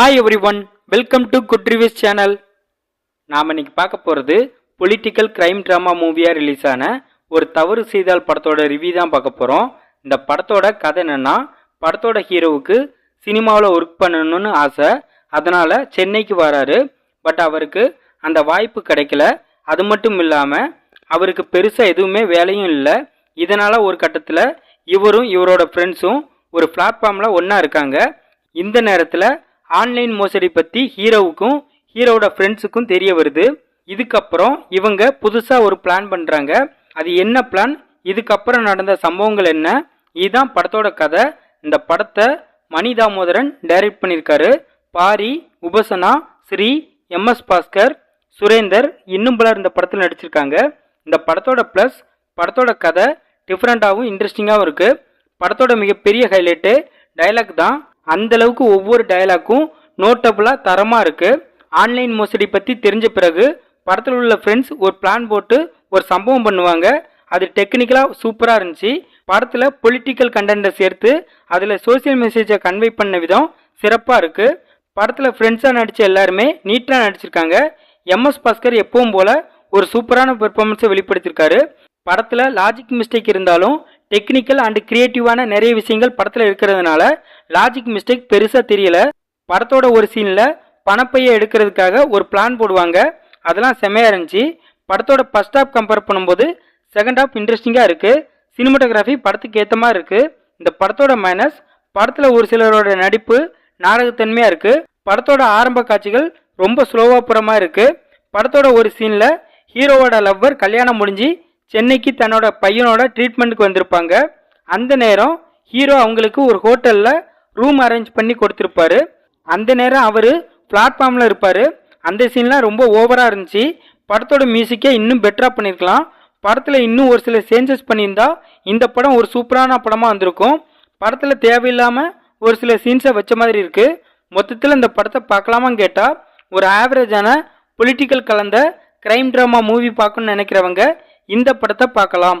Hi everyone welcome to good reviews channel நாம் இன்னைக்கு பார்க்க போகிறது பொலிட்டிக்கல் கிரைம் ட்ராமா மூவியாக ரிலீஸ் ஆன ஒரு தவறு செய்தால் படத்தோட ரிவ்யூ தான் பார்க்க போகிறோம் இந்த படத்தோட கதை என்னென்னா படத்தோட ஹீரோவுக்கு சினிமாவில் ஒர்க் பண்ணணும்னு ஆசை. அதனால் சென்னைக்கு வராரு. பட் அவருக்கு அந்த வாய்ப்பு கிடைக்கல. அது மட்டும் இல்லாமல் அவருக்கு பெருசாக எதுவுமே வேலையும் இல்லை. இதனால் ஒரு கட்டத்தில் இவரும் இவரோட ஃப்ரெண்ட்ஸும் ஒரு பிளாட்ஃபார்மில் ஒன்றா இருக்காங்க. இந்த நேரத்தில் ஆன்லைன் மோசடி பற்றி ஹீரோவுக்கும் ஹீரோவோட ஃப்ரெண்ட்ஸுக்கும் தெரிய வருது. இதுக்கப்புறம் இவங்க புதுசாக ஒரு பிளான் பண்ணுறாங்க அது என்ன பிளான் இதுக்கப்புறம் நடந்த சம்பவங்கள் என்ன? இதுதான் படத்தோட கதை. இந்த படத்தை மணி தாமோதரன் டைரக்ட் பண்ணியிருக்காரு. பாரி உபசனா ஸ்ரீ எம்எஸ் பாஸ்கர் சுரேந்தர் இன்னும் பலர் இந்த படத்தில் நடிச்சிருக்காங்க. இந்த படத்தோட ப்ளஸ் படத்தோட கதை டிஃப்ரெண்ட்டாகவும் இன்ட்ரெஸ்டிங்காகவும் இருக்குது படத்தோட மிகப்பெரிய ஹைலைட்டு டைலாக் தான் அந்த அளவுக்கு ஒவ்வொரு டயலாக்கும் நோட்டபுளாக தரமாக இருக்குது ஆன்லைன் மோசடி பற்றி தெரிஞ்ச பிறகு படத்தில் உள்ள ஃப்ரெண்ட்ஸ் ஒரு பிளான் போட்டு ஒரு சம்பவம் பண்ணுவாங்க. அது டெக்னிக்கலாக சூப்பராக இருந்துச்சு. படத்தில் பொலிட்டிக்கல் கண்டென்ட்டை சேர்த்து அதில் சோஷியல் மெசேஜை கன்வே பண்ண விதம் சிறப்பாக இருக்குது படத்தில் ஃப்ரெண்ட்ஸாக நடித்த எல்லாருமே நீட்டாக நடிச்சிருக்காங்க. எம்எஸ் பாஸ்கர் எப்பவும் போல் ஒரு சூப்பரான பெர்ஃபார்மன்ஸை வெளிப்படுத்தியிருக்காரு படத்தில் லாஜிக் மிஸ்டேக் இருந்தாலும் டெக்னிக்கல் அண்ட் கிரியேட்டிவான நிறைய விஷயங்கள் படத்தில் இருக்கிறதுனால லாஜிக் மிஸ்டேக் பெருசாக தெரியல. படத்தோட ஒரு சீனில் பணப்பையை எடுக்கிறதுக்காக ஒரு பிளான் போடுவாங்க. அதெல்லாம் செம்மையாக இருந்துச்சு. படத்தோட ஃபர்ஸ்ட் ஹாஃப் கம்பேர் பண்ணும்போது செகண்ட் ஹாஃப் இன்ட்ரெஸ்டிங்காக இருக்குது சினிமாட்டோகிராஃபி படத்துக்கு ஏற்ற மாதிரி இருக்குது இந்த படத்தோட மைனஸ் படத்தில் ஒரு சிலரோட நடிப்பு நாடகத்தன்மையாக இருக்குது படத்தோட ஆரம்ப காட்சிகள் ரொம்ப ஸ்லோவாக புறமாக இருக்குது படத்தோட ஒரு சீனில் ஹீரோவோட லவ்வர் கல்யாணம் முடிஞ்சு சென்னைக்கு தன்னோட பையனோட ட்ரீட்மெண்ட்டுக்கு வந்திருப்பாங்க. அந்த நேரம் ஹீரோ அவங்களுக்கு ஒரு ஹோட்டலில் ரூம் அரேஞ்ச் பண்ணி கொடுத்துருப்பாரு. அந்த நேரம் அவர் பிளாட்ஃபார்மில் இருப்பார். அந்த சீன்லாம் ரொம்ப ஓவராக இருந்துச்சு. படத்தோட மியூசிக்கே இன்னும் பெட்டராக பண்ணியிருக்கலாம். படத்தில் இன்னும் ஒரு சில சேஞ்சஸ் பண்ணியிருந்தா இந்த படம் ஒரு சூப்பரான படமாக வந்திருக்கும். படத்தில் தேவையில்லாமல் ஒரு சில சீன்ஸை வச்ச மாதிரி இருக்குது மொத்தத்தில் இந்த படத்தை பார்க்கலாமான்னு கேட்டால் ஒரு ஆவரேஜான பொலிட்டிக்கல் கலந்த கிரைம் ட்ராமா மூவி பார்க்கணும்னு நினைக்கிறவங்க இந்த படத்தை பார்க்கலாம்.